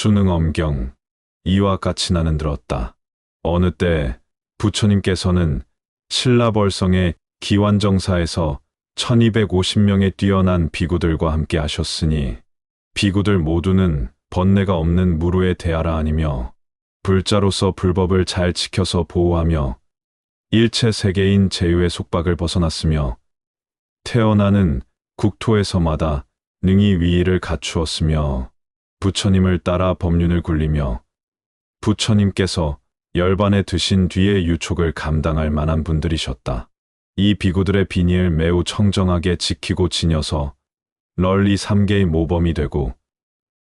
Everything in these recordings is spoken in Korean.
수능 엄경 이와 같이 나는 들었다. 어느 때 부처님께서는 신라벌성의 기완정사에서 1250명의 뛰어난 비구들과 함께 하셨으니 비구들 모두는 번뇌가 없는 무루에 대하라 아니며 불자로서 불법을 잘 지켜서 보호하며 일체 세계인 제유의 속박을 벗어났으며 태어나는 국토에서마다 능히 위의를 갖추었으며 부처님을 따라 법륜을 굴리며 부처님께서 열반에 드신 뒤에 유촉을 감당할 만한 분들이셨다. 이 비구들의 비니를 매우 청정하게 지키고 지녀서 널리 삼계의 모범이 되고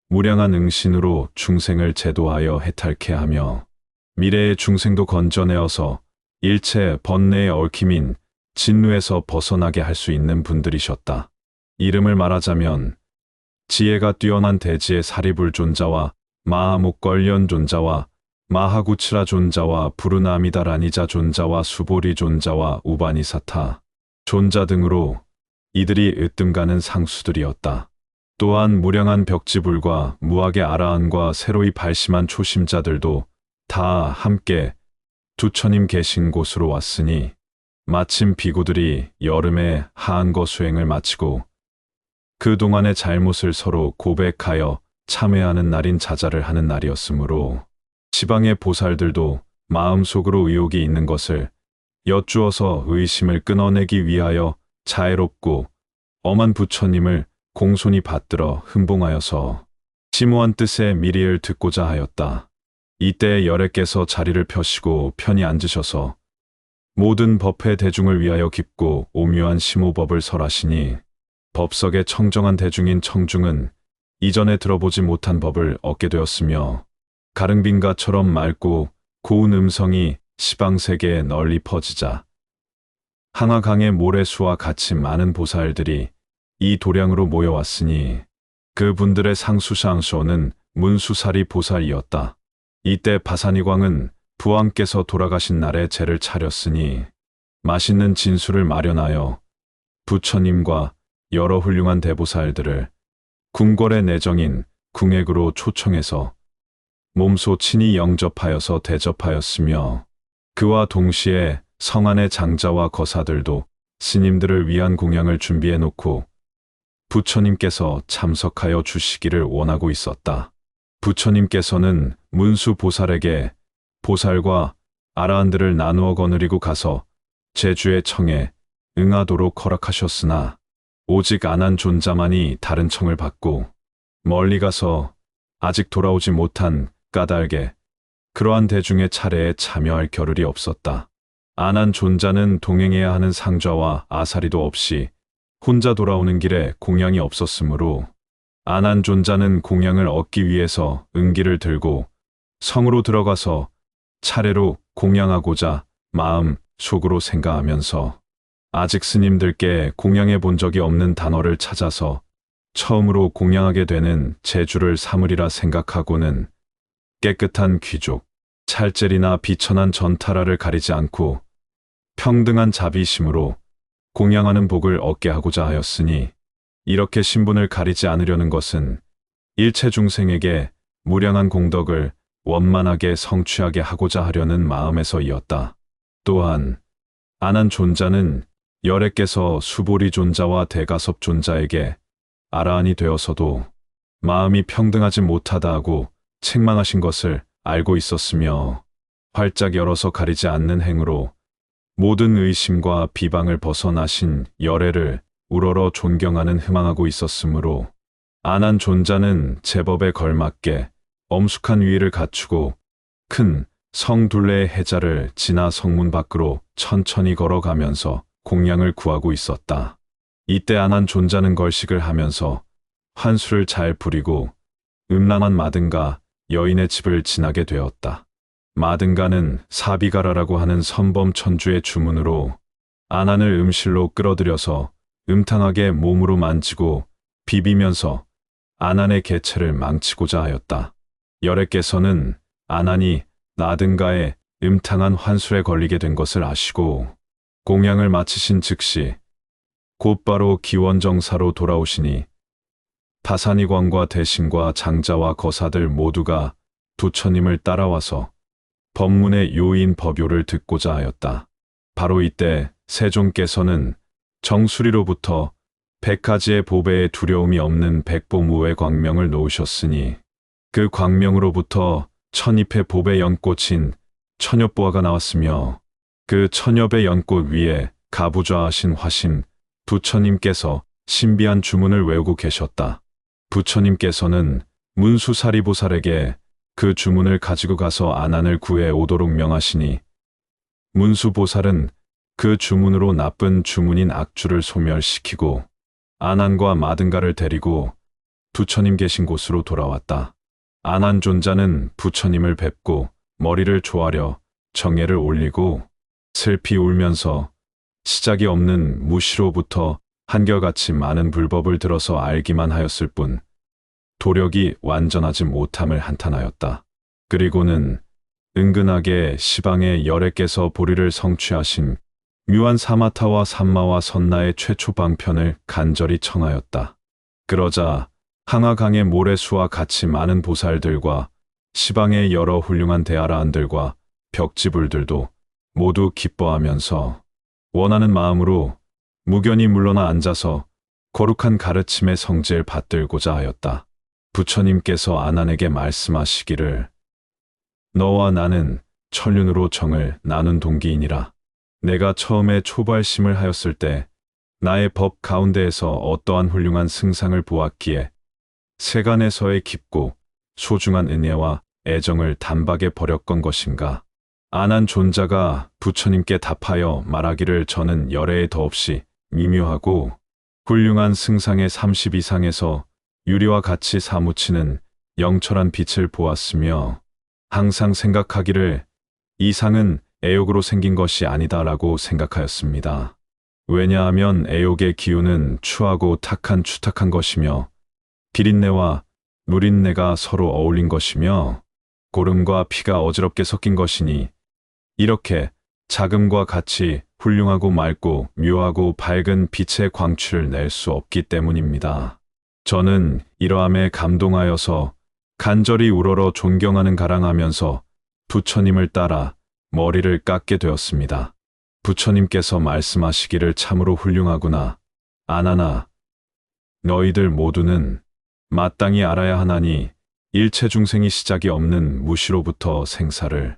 무량한 응신으로 중생을 제도하여 해탈케 하며 미래의 중생도 건져내어서 일체 번뇌의 얽힘인 진루에서 벗어나게 할 수 있는 분들이셨다. 이름을 말하자면 지혜가 뛰어난 대지의 사리불 존자와 마하묵걸련 존자와 마하구치라 존자와 부르나미다 라니자 존자와 수보리 존자와 우바니사타 존자 등으로 이들이 으뜸가는 상수들이었다. 또한 무량한 벽지불과 무학의 아라한과 새로이 발심한 초심자들도 다 함께 두처님 계신 곳으로 왔으니 마침 비구들이 여름에 하한거 수행을 마치고 그동안의 잘못을 서로 고백하여 참회하는 날인 자자를 하는 날이었으므로 지방의 보살들도 마음속으로 의혹이 있는 것을 여쭈어서 의심을 끊어내기 위하여 자애롭고 엄한 부처님을 공손히 받들어 흥봉하여서 심오한 뜻의 미리를 듣고자 하였다. 이때 열애께서 자리를 펴시고 편히 앉으셔서 모든 법회 대중을 위하여 깊고 오묘한 심오법을 설하시니 법석의 청정한 대중인 청중은 이전에 들어보지 못한 법을 얻게 되었으며 가릉빈가처럼 맑고 고운 음성이 시방세계에 널리 퍼지자 항하강의 모래수와 같이 많은 보살들이 이 도량으로 모여왔으니 그분들의 상수상소는 문수사리 보살이었다. 이때 바사니광은 부왕께서 돌아가신 날에 제를 차렸으니 맛있는 진술을 마련하여 부처님과 여러 훌륭한 대보살들을 궁궐의 내정인 궁액으로 초청해서 몸소 친히 영접하여서 대접하였으며 그와 동시에 성안의 장자와 거사들도 스님들을 위한 공양을 준비해 놓고 부처님께서 참석하여 주시기를 원하고 있었다. 부처님께서는 문수 보살에게 보살과 아라한들을 나누어 거느리고 가서 제주의 청에 응하도록 허락하셨으나 오직 안한 존자만이 다른 청을 받고 멀리 가서 아직 돌아오지 못한 까닭에 그러한 대중의 차례에 참여할 겨를이 없었다. 안한 존자는 동행해야 하는 상좌와 아사리도 없이 혼자 돌아오는 길에 공양이 없었으므로 안한 존자는 공양을 얻기 위해서 은기를 들고 성으로 들어가서 차례로 공양하고자 마음 속으로 생각하면서 아직 스님들께 공양해 본 적이 없는 단어를 찾아서 처음으로 공양하게 되는 재주를 삼으리라 생각하고는 깨끗한 귀족, 찰젤이나 비천한 전타라를 가리지 않고 평등한 자비심으로 공양하는 복을 얻게 하고자 하였으니 이렇게 신분을 가리지 않으려는 것은 일체 중생에게 무량한 공덕을 원만하게 성취하게 하고자 하려는 마음에서이었다. 또한 안한 존자는 열애께서 수보리 존자와 대가섭 존자에게 아라한이 되어서도 마음이 평등하지 못하다 하고 책망하신 것을 알고 있었으며 활짝 열어서 가리지 않는 행으로 모든 의심과 비방을 벗어나신 열애를 우러러 존경하는 희망하고 있었으므로 안한 존자는 제법에 걸맞게 엄숙한 위를 갖추고 큰 성둘레의 해자를 지나 성문 밖으로 천천히 걸어가면서 공양을 구하고 있었다. 이때 안한 존자는 걸식을 하면서 환수를 잘 부리고 음란한 마든가 여인의 집을 지나게 되었다. 마든가는 사비가라라고 하는 선범 천주의 주문으로 아난을 음실로 끌어들여서 음탕하게 몸으로 만지고 비비면서 아난의 개체를 망치고자 하였다. 열애께서는 아난이 나든가의 음탕한 환술에 걸리게 된 것을 아시고 공양을 마치신 즉시 곧바로 기원정사로 돌아오시니 다산이광과 대신과 장자와 거사들 모두가 부처님을 따라와서 법문의 요인 법요를 듣고자 하였다. 바로 이때 세종께서는 정수리로부터 백가지의 보배에 두려움이 없는 백보무의 광명을 놓으셨으니 그 광명으로부터 천잎의 보배 연꽃인 천엽보화가 나왔으며 그 천엽의 연꽃 위에 가부좌하신 화신 부처님께서 신비한 주문을 외우고 계셨다. 부처님께서는 문수사리보살에게 그 주문을 가지고 가서 아난을 구해 오도록 명하시니 문수보살은 그 주문으로 나쁜 주문인 악주를 소멸시키고 아난과 마든가를 데리고 부처님 계신 곳으로 돌아왔다. 아난 존자는 부처님을 뵙고 머리를 조아려 정예를 올리고 슬피 울면서 시작이 없는 무시로부터 한결같이 많은 불법을 들어서 알기만 하였을 뿐 도력이 완전하지 못함을 한탄하였다. 그리고는 은근하게 시방의 열애께서 보리를 성취하신 묘한 사마타와 삼마와 선나의 최초 방편을 간절히 청하였다. 그러자 항하강의 모래수와 같이 많은 보살들과 시방의 여러 훌륭한 대아라한들과 벽지불들도 모두 기뻐하면서 원하는 마음으로 무견히 물러나 앉아서 거룩한 가르침의 성질 받들고자 하였다. 부처님께서 아난에게 말씀하시기를 너와 나는 천륜으로 정을 나눈 동기이니라. 내가 처음에 초발심을 하였을 때 나의 법 가운데에서 어떠한 훌륭한 승상을 보았기에 세간에서의 깊고 소중한 은혜와 애정을 단박에 버렸건 것인가. 아난 존자가 부처님께 답하여 말하기를 저는 열애에 더없이 미묘하고 훌륭한 승상의 30 이상에서 유리와 같이 사무치는 영철한 빛을 보았으며 항상 생각하기를 이 상은 애욕으로 생긴 것이 아니다라고 생각하였습니다. 왜냐하면 애욕의 기운은 추하고 탁한 추탁한 것이며 비린내와 누린내가 서로 어울린 것이며 고름과 피가 어지럽게 섞인 것이니 이렇게 자금과 같이 훌륭하고 맑고 묘하고 밝은 빛의 광취를 낼수 없기 때문입니다. 저는 이러함에 감동하여서 간절히 우러러 존경하는 가랑하면서 부처님을 따라 머리를 깎게 되었습니다. 부처님께서 말씀하시기를 참으로 훌륭하구나. 아나나. 너희들 모두는 마땅히 알아야 하나니 일체 중생이 시작이 없는 무시로부터 생사를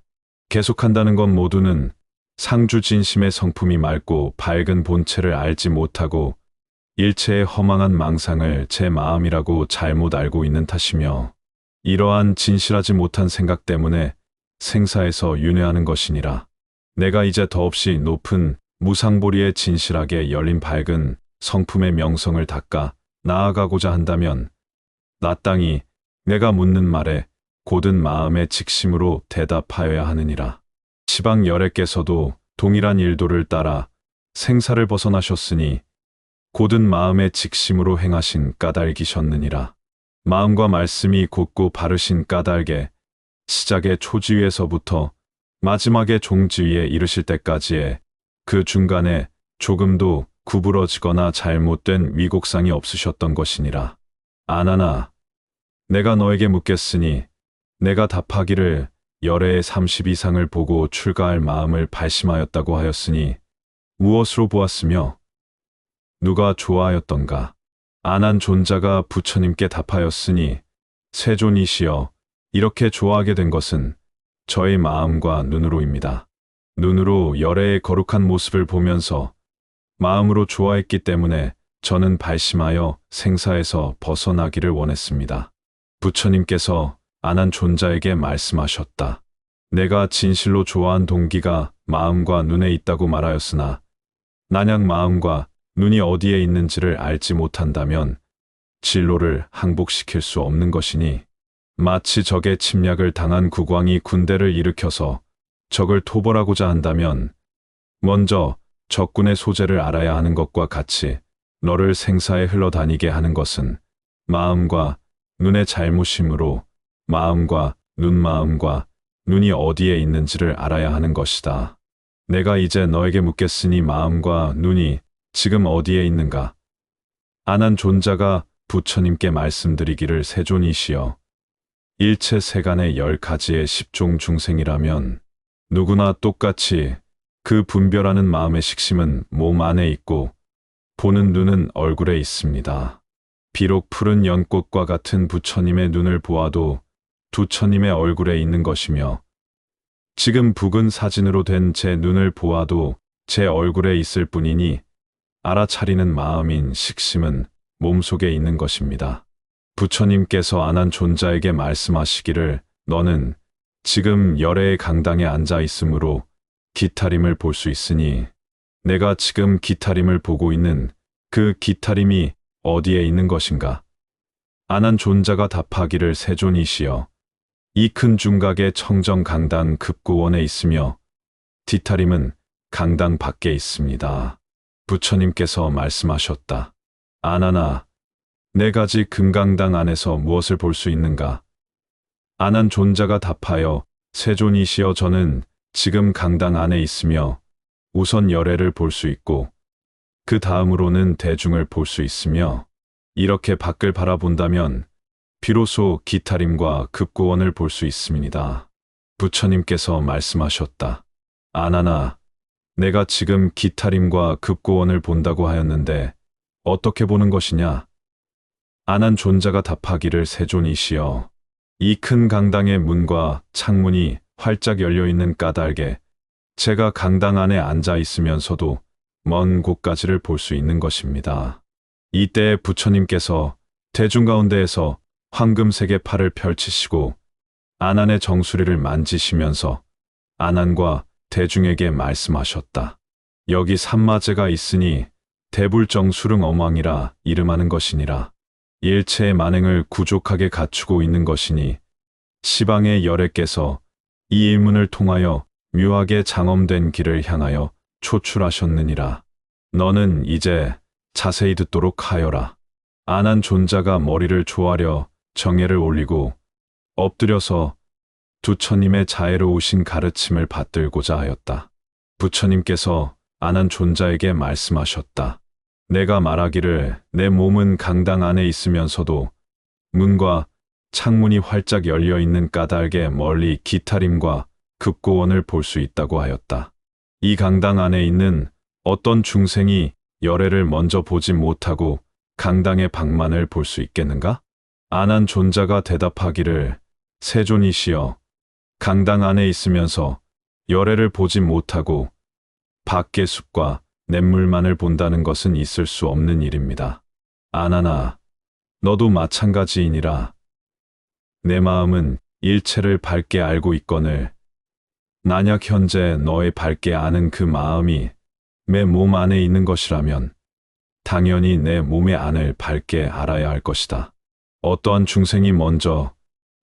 계속한다는 것 모두는 상주 진심의 성품이 맑고 밝은 본체를 알지 못하고 일체의 허망한 망상을 제 마음이라고 잘못 알고 있는 탓이며 이러한 진실하지 못한 생각 때문에 생사에서 윤회하는 것이니라. 내가 이제 더없이 높은 무상보리에 진실하게 열린 밝은 성품의 명성을 닦아 나아가고자 한다면 나 땅이 내가 묻는 말에 고든 마음의 직심으로 대답하여야 하느니라. 시방 열애께서도 동일한 일도를 따라 생사를 벗어나셨으니 고든 마음의 직심으로 행하신 까닭이셨느니라. 마음과 말씀이 곧고 바르신 까닭에 시작의 초지위에서부터 마지막의 종지위에 이르실 때까지의 그 중간에 조금도 구부러지거나 잘못된 위곡상이 없으셨던 것이니라. 아나나, 내가 너에게 묻겠으니 내가 답하기를 열애의 30 이상을 보고 출가할 마음을 발심하였다고 하였으니 무엇으로 보았으며 누가 좋아하였던가. 아난 존자가 부처님께 답하였으니 세존이시여 이렇게 좋아하게 된 것은 저의 마음과 눈으로입니다. 눈으로 열애의 거룩한 모습을 보면서 마음으로 좋아했기 때문에 저는 발심하여 생사에서 벗어나기를 원했습니다. 부처님께서 안한 존자에게 말씀하셨다. 내가 진실로 좋아한 동기가 마음과 눈에 있다고 말하였으나 만약 마음과 눈이 어디에 있는지를 알지 못한다면 진로를 항복시킬 수 없는 것이니 마치 적의 침략을 당한 국왕이 군대를 일으켜서 적을 토벌하고자 한다면 먼저 적군의 소재를 알아야 하는 것과 같이 너를 생사에 흘러다니게 하는 것은 마음과 눈의 잘못이므로 마음과 눈마음과 눈이 어디에 있는지를 알아야 하는 것이다. 내가 이제 너에게 묻겠으니 마음과 눈이 지금 어디에 있는가? 아난 존자가 부처님께 말씀드리기를 세존이시여 일체 세간의 열 가지의 십종 중생이라면 누구나 똑같이 그 분별하는 마음의 식심은 몸 안에 있고 보는 눈은 얼굴에 있습니다. 비록 푸른 연꽃과 같은 부처님의 눈을 보아도 두처님의 얼굴에 있는 것이며 지금 붉은 사진으로 된 제 눈을 보아도 제 얼굴에 있을 뿐이니 알아차리는 마음인 식심은 몸속에 있는 것입니다. 부처님께서 안한 존자에게 말씀하시기를 너는 지금 열애의 강당에 앉아 있으므로 기타림을 볼 수 있으니 내가 지금 기타림을 보고 있는 그 기타림이 어디에 있는 것인가? 안한 존자가 답하기를 세존이시여 이 큰 중각의 청정 강당 급고원에 있으며 디타림은 강당 밖에 있습니다. 부처님께서 말씀하셨다. 아나나, 네 가지 금강당 안에서 무엇을 볼 수 있는가? 안한 존자가 답하여 세존이시여 저는 지금 강당 안에 있으며 우선 열애를 볼 수 있고 그 다음으로는 대중을 볼 수 있으며 이렇게 밖을 바라본다면 비로소 기타림과 급고원을 볼 수 있습니다. 부처님께서 말씀하셨다. 아나나, 내가 지금 기타림과 급고원을 본다고 하였는데 어떻게 보는 것이냐? 안한 존자가 답하기를 세존이시여. 이 큰 강당의 문과 창문이 활짝 열려 있는 까닭에 제가 강당 안에 앉아 있으면서도 먼 곳까지를 볼 수 있는 것입니다. 이때 부처님께서 대중 가운데에서 황금색의 팔을 펼치시고 아난의 정수리를 만지시면서 아난과 대중에게 말씀하셨다. 여기 삼마제가 있으니 대불정수릉 어망이라 이름하는 것이니라. 일체의 만행을 구족하게 갖추고 있는 것이니 시방의 열애께서 이 일문을 통하여 묘하게 장엄된 길을 향하여 초출하셨느니라. 너는 이제 자세히 듣도록 하여라. 안한 존자가 머리를 조아려 정예를 올리고 엎드려서 두처님의 자애로우신 가르침을 받들고자 하였다. 부처님께서 안한 존자에게 말씀하셨다. 내가 말하기를 내 몸은 강당 안에 있으면서도 문과 창문이 활짝 열려 있는 까닭에 멀리 기타림과 급고원을 볼 수 있다고 하였다. 이 강당 안에 있는 어떤 중생이 열애를 먼저 보지 못하고 강당의 방만을 볼 수 있겠는가? 안한 존자가 대답하기를 세존이시여 강당 안에 있으면서 열애를 보지 못하고 밖의 숲과 냇물만을 본다는 것은 있을 수 없는 일입니다. 아나나, 너도 마찬가지이니라. 내 마음은 일체를 밝게 알고 있거늘 만약 현재 너의 밝게 아는 그 마음이 내 몸 안에 있는 것이라면 당연히 내 몸의 안을 밝게 알아야 할 것이다. 어떠한 중생이 먼저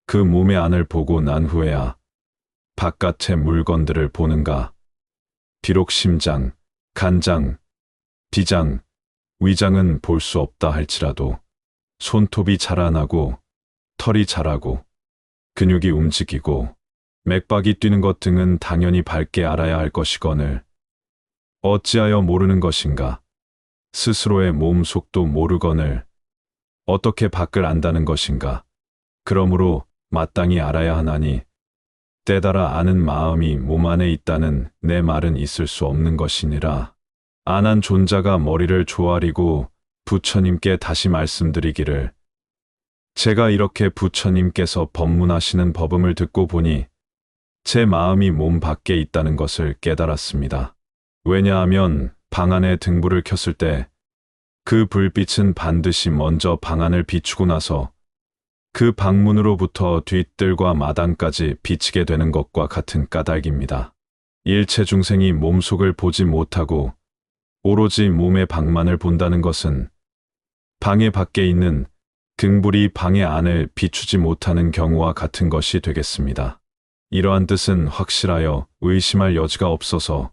그 몸의 안을 보고 난 후에야 바깥의 물건들을 보는가. 비록 심장, 간장, 비장, 위장은 볼 수 없다 할지라도 손톱이 자라나고 털이 자라고 근육이 움직이고 맥박이 뛰는 것 등은 당연히 밝게 알아야 할 것이거늘 어찌하여 모르는 것인가? 스스로의 몸 속도 모르거늘 어떻게 밖을 안다는 것인가? 그러므로 마땅히 알아야 하나니 때따라 아는 마음이 몸 안에 있다는 내 말은 있을 수 없는 것이니라. 안한 존자가 머리를 조아리고 부처님께 다시 말씀드리기를 제가 이렇게 부처님께서 법문하시는 법음을 듣고 보니 제 마음이 몸 밖에 있다는 것을 깨달았습니다. 왜냐하면 방 안에 등불을 켰을 때 그 불빛은 반드시 먼저 방 안을 비추고 나서 그 방문으로부터 뒷뜰과 마당까지 비치게 되는 것과 같은 까닭입니다. 일체 중생이 몸속을 보지 못하고 오로지 몸의 방만을 본다는 것은 방의 밖에 있는 등불이 방의 안을 비추지 못하는 경우와 같은 것이 되겠습니다. 이러한 뜻은 확실하여 의심할 여지가 없어서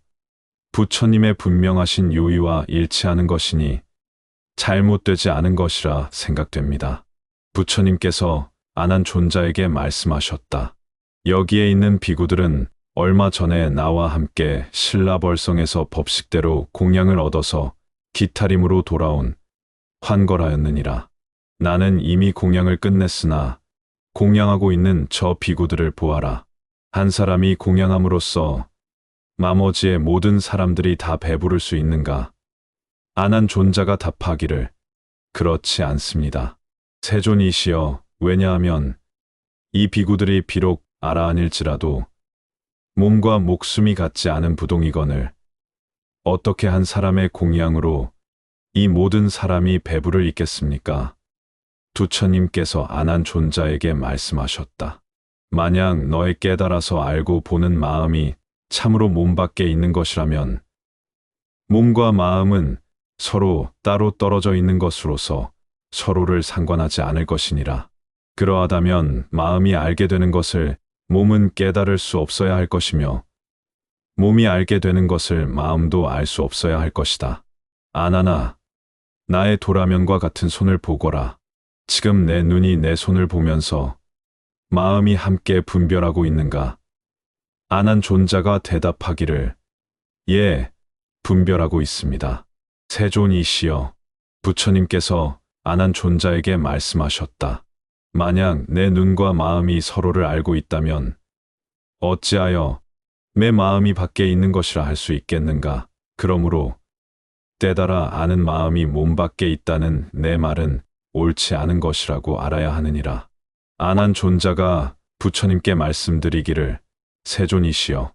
부처님의 분명하신 요의와 일치하는 것이니 잘못되지 않은 것이라 생각됩니다. 부처님께서 안한 존자에게 말씀하셨다. 여기에 있는 비구들은 얼마 전에 나와 함께 신라벌성에서 법식대로 공양을 얻어서 기타림으로 돌아온 환거라였느니라. 나는 이미 공양을 끝냈으나 공양하고 있는 저 비구들을 보아라. 한 사람이 공양함으로써 나머지의 모든 사람들이 다 배부를 수 있는가? 안한 존자가 답하기를 그렇지 않습니다. 세존이시여 왜냐하면 이 비구들이 비록 알아아닐지라도 몸과 목숨이 같지 않은 부동이건을 어떻게 한 사람의 공양으로 이 모든 사람이 배부를 있겠습니까? 두처님께서 안한 존자에게 말씀하셨다. 만약 너의 깨달아서 알고 보는 마음이 참으로 몸 밖에 있는 것이라면 몸과 마음은 서로 따로 떨어져 있는 것으로서 서로를 상관하지 않을 것이니라. 그러하다면 마음이 알게 되는 것을 몸은 깨달을 수 없어야 할 것이며 몸이 알게 되는 것을 마음도 알 수 없어야 할 것이다. 아나나, 나의 도라면과 같은 손을 보거라. 지금 내 눈이 내 손을 보면서 마음이 함께 분별하고 있는가? 안한 존자가 대답하기를 예, 분별하고 있습니다. 세존이시여, 부처님께서 안한 존자에게 말씀하셨다. 만약 내 눈과 마음이 서로를 알고 있다면 어찌하여 내 마음이 밖에 있는 것이라 할 수 있겠는가? 그러므로 때따라 아는 마음이 몸 밖에 있다는 내 말은 옳지 않은 것이라고 알아야 하느니라. 안한 존자가 부처님께 말씀드리기를 세존이시여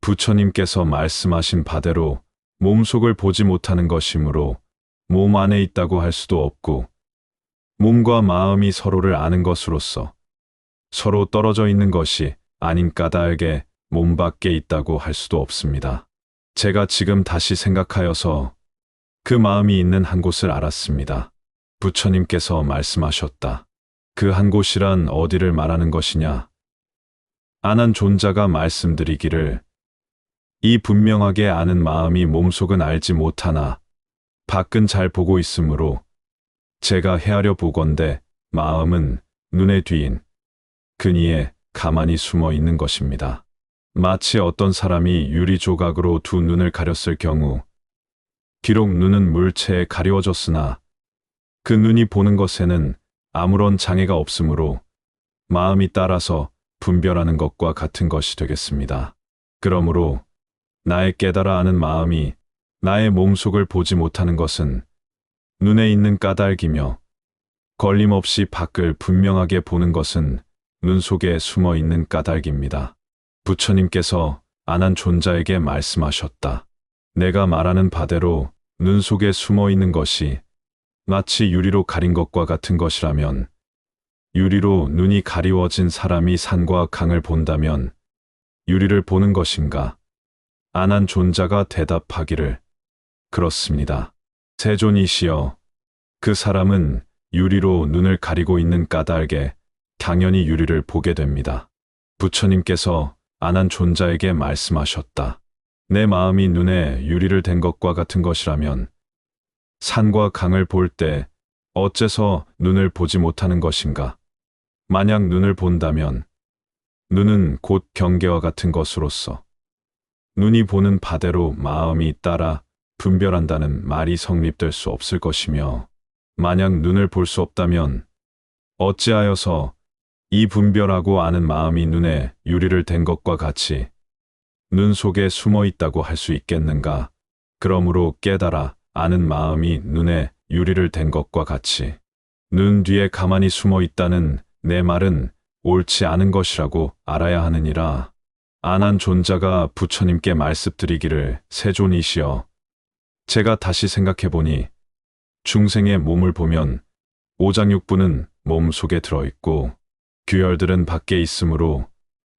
부처님께서 말씀하신 바대로 몸속을 보지 못하는 것이므로 몸 안에 있다고 할 수도 없고 몸과 마음이 서로를 아는 것으로서 서로 떨어져 있는 것이 아닌 까닭에 몸 밖에 있다고 할 수도 없습니다. 제가 지금 다시 생각하여서 그 마음이 있는 한 곳을 알았습니다. 부처님께서 말씀하셨다. 그 한 곳이란 어디를 말하는 것이냐? 안한 존자가 말씀드리기를 이 분명하게 아는 마음이 몸속은 알지 못하나 밖은 잘 보고 있으므로 제가 헤아려 보건대 마음은 눈에 뒤인 그니에 가만히 숨어 있는 것입니다. 마치 어떤 사람이 유리 조각으로 두 눈을 가렸을 경우 비록 눈은 물체에 가리워졌으나 그 눈이 보는 것에는 아무런 장애가 없으므로 마음이 따라서 분별하는 것과 같은 것이 되겠습니다. 그러므로 나의 깨달아 아는 마음이 나의 몸속을 보지 못하는 것은 눈에 있는 까닭이며 걸림없이 밖을 분명하게 보는 것은 눈 속에 숨어 있는 까닭입니다. 부처님께서 안한 존자에게 말씀하셨다. 내가 말하는 바대로 눈 속에 숨어 있는 것이 마치 유리로 가린 것과 같은 것이라면 유리로 눈이 가리워진 사람이 산과 강을 본다면 유리를 보는 것인가? 안한 존자가 대답하기를 그렇습니다. 세존이시여 그 사람은 유리로 눈을 가리고 있는 까닭에 당연히 유리를 보게 됩니다. 부처님께서 안한 존자에게 말씀하셨다. 내 마음이 눈에 유리를 댄 것과 같은 것이라면 산과 강을 볼 때 어째서 눈을 보지 못하는 것인가? 만약 눈을 본다면 눈은 곧 경계와 같은 것으로서 눈이 보는 바대로 마음이 따라 분별한다는 말이 성립될 수 없을 것이며 만약 눈을 볼 수 없다면 어찌하여서 이 분별하고 아는 마음이 눈에 유리를 댄 것과 같이 눈 속에 숨어 있다고 할 수 있겠는가? 그러므로 깨달아 아는 마음이 눈에 유리를 댄 것과 같이 눈 뒤에 가만히 숨어 있다는 내 말은 옳지 않은 것이라고 알아야 하느니라. 안한 존자가 부처님께 말씀드리기를 세존이시여. 제가 다시 생각해보니 중생의 몸을 보면 오장육부는 몸 속에 들어있고 규혈들은 밖에 있으므로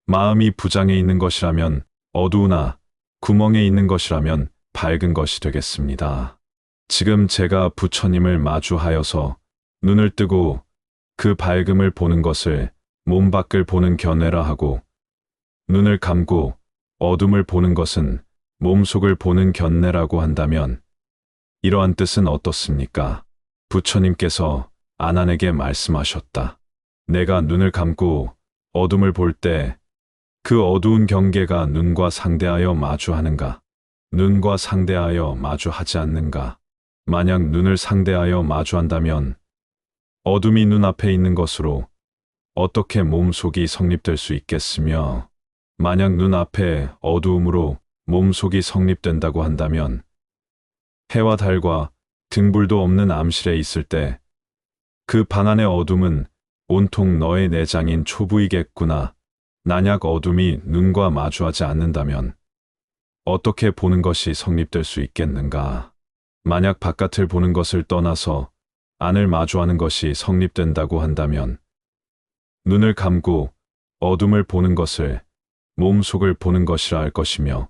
마음이 부장에 있는 것이라면 어두우나 구멍에 있는 것이라면 밝은 것이 되겠습니다. 지금 제가 부처님을 마주하여서 눈을 뜨고 그 밝음을 보는 것을 몸 밖을 보는 견해라 하고 눈을 감고 어둠을 보는 것은 몸속을 보는 견내라고 한다면 이러한 뜻은 어떻습니까? 부처님께서 아난에게 말씀하셨다. 내가 눈을 감고 어둠을 볼 때 그 어두운 경계가 눈과 상대하여 마주하는가? 눈과 상대하여 마주하지 않는가? 만약 눈을 상대하여 마주한다면 어둠이 눈앞에 있는 것으로 어떻게 몸속이 성립될 수 있겠으며 만약 눈앞에 어두움으로 몸속이 성립된다고 한다면 해와 달과 등불도 없는 암실에 있을 때 그 방 안의 어둠은 온통 너의 내장인 초부이겠구나. 만약 어둠이 눈과 마주하지 않는다면 어떻게 보는 것이 성립될 수 있겠는가? 만약 바깥을 보는 것을 떠나서 안을 마주하는 것이 성립된다고 한다면 눈을 감고 어둠을 보는 것을 몸속을 보는 것이라 할 것이며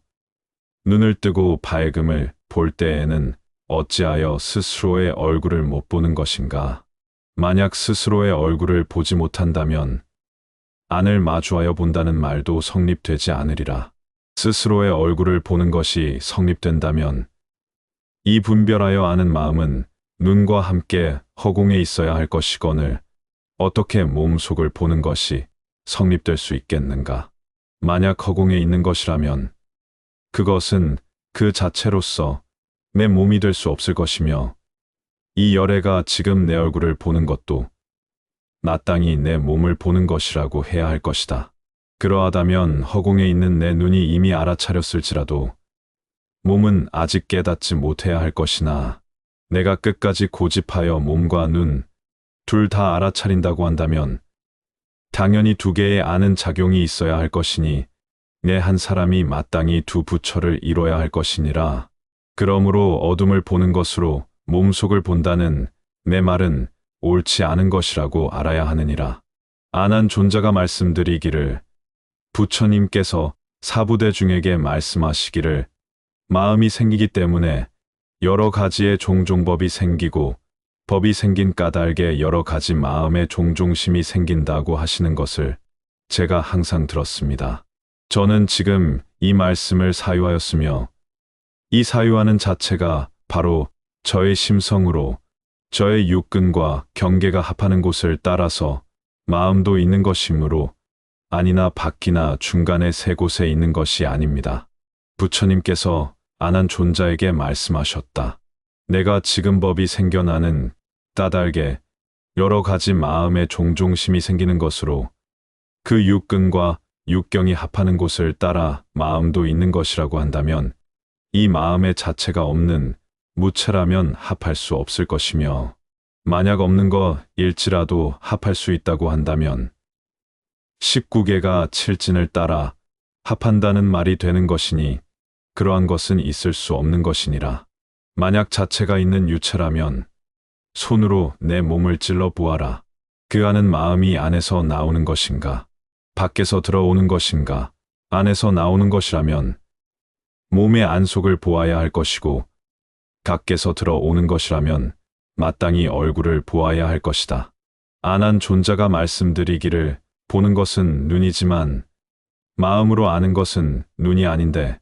눈을 뜨고 밝음을 볼 때에는 어찌하여 스스로의 얼굴을 못 보는 것인가? 만약 스스로의 얼굴을 보지 못한다면 안을 마주하여 본다는 말도 성립되지 않으리라. 스스로의 얼굴을 보는 것이 성립된다면 이 분별하여 아는 마음은 눈과 함께 허공에 있어야 할 것이거늘 어떻게 몸속을 보는 것이 성립될 수 있겠는가? 만약 허공에 있는 것이라면 그것은 그 자체로서 내 몸이 될 수 없을 것이며 이 열애가 지금 내 얼굴을 보는 것도 마땅히 내 몸을 보는 것이라고 해야 할 것이다. 그러하다면 허공에 있는 내 눈이 이미 알아차렸을지라도 몸은 아직 깨닫지 못해야 할 것이나 내가 끝까지 고집하여 몸과 눈, 둘 다 알아차린다고 한다면 당연히 두 개의 아는 작용이 있어야 할 것이니 내 한 사람이 마땅히 두 부처를 이뤄야 할 것이니라. 그러므로 어둠을 보는 것으로 몸속을 본다는 내 말은 옳지 않은 것이라고 알아야 하느니라. 안한 존자가 말씀드리기를 부처님께서 사부대 중에게 말씀하시기를 마음이 생기기 때문에 여러 가지의 종종법이 생기고 법이 생긴 까닭에 여러 가지 마음의 종종심이 생긴다고 하시는 것을 제가 항상 들었습니다. 저는 지금 이 말씀을 사유하였으며 이 사유하는 자체가 바로 저의 심성으로 저의 육근과 경계가 합하는 곳을 따라서 마음도 있는 것이므로 아니나 밖이나 중간에 세 곳에 있는 것이 아닙니다. 부처님께서 안한 존자에게 말씀하셨다. 내가 지금 법이 생겨나는 따달게 여러 가지 마음의 종종심이 생기는 것으로 그 육근과 육경이 합하는 곳을 따라 마음도 있는 것이라고 한다면 이 마음의 자체가 없는 무체라면 합할 수 없을 것이며 만약 없는 것일지라도 합할 수 있다고 한다면 19개가 칠진을 따라 합한다는 말이 되는 것이니 그러한 것은 있을 수 없는 것이니라. 만약 자체가 있는 유체라면 손으로 내 몸을 찔러 보아라. 그 안은 마음이 안에서 나오는 것인가? 밖에서 들어오는 것인가? 안에서 나오는 것이라면 몸의 안속을 보아야 할 것이고 밖에서 들어오는 것이라면 마땅히 얼굴을 보아야 할 것이다. 안한 존자가 말씀드리기를 보는 것은 눈이지만 마음으로 아는 것은 눈이 아닌데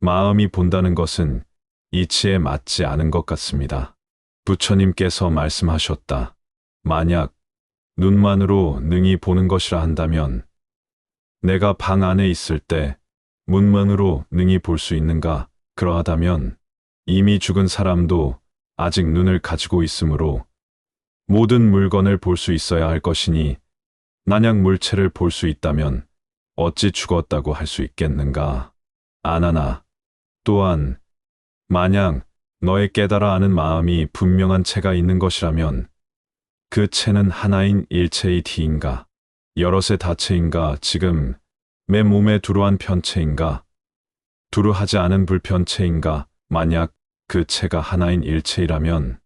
마음이 본다는 것은 이치에 맞지 않은 것 같습니다. 부처님께서 말씀하셨다. 만약 눈만으로 능히 보는 것이라 한다면 내가 방 안에 있을 때 문만으로 능히 볼 수 있는가? 그러하다면 이미 죽은 사람도 아직 눈을 가지고 있으므로 모든 물건을 볼 수 있어야 할 것이니 만약 물체를 볼 수 있다면 어찌 죽었다고 할 수 있겠는가? 아나나 또한 만약 너의 깨달아 아는 마음이 분명한 체가 있는 것이라면 그 체는 하나인 일체의 디인가 여럿의 다체인가 지금 내 몸에 두루한 편체인가 두루하지 않은 불편체인가 만약 그 체가 하나인 일체이라면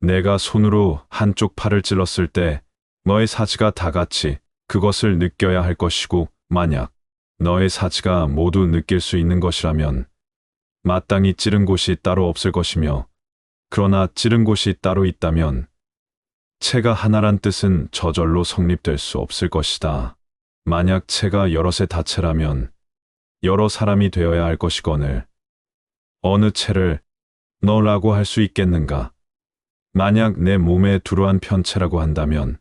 내가 손으로 한쪽 팔을 찔렀을 때 너의 사지가 다 같이 그것을 느껴야 할 것이고 만약 너의 사지가 모두 느낄 수 있는 것이라면 마땅히 찌른 곳이 따로 없을 것이며 그러나 찌른 곳이 따로 있다면 체가 하나란 뜻은 저절로 성립될 수 없을 것이다. 만약 체가 여럿의 다체라면 여러 사람이 되어야 할 것이거늘 어느 체를 너라고 할 수 있겠는가? 만약 내 몸에 두루한 편체라고 한다면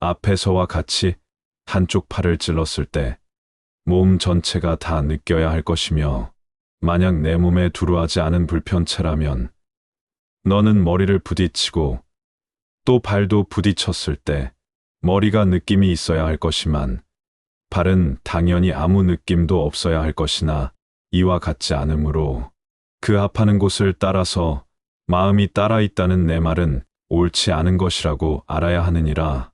앞에서와 같이 한쪽 팔을 찔렀을 때 몸 전체가 다 느껴야 할 것이며 만약 내 몸에 두루하지 않은 불편체라면 너는 머리를 부딪히고 또 발도 부딪혔을 때 머리가 느낌이 있어야 할 것이만 발은 당연히 아무 느낌도 없어야 할 것이나 이와 같지 않으므로 그 아파하는 곳을 따라서 마음이 따라 있다는 내 말은 옳지 않은 것이라고 알아야 하느니라.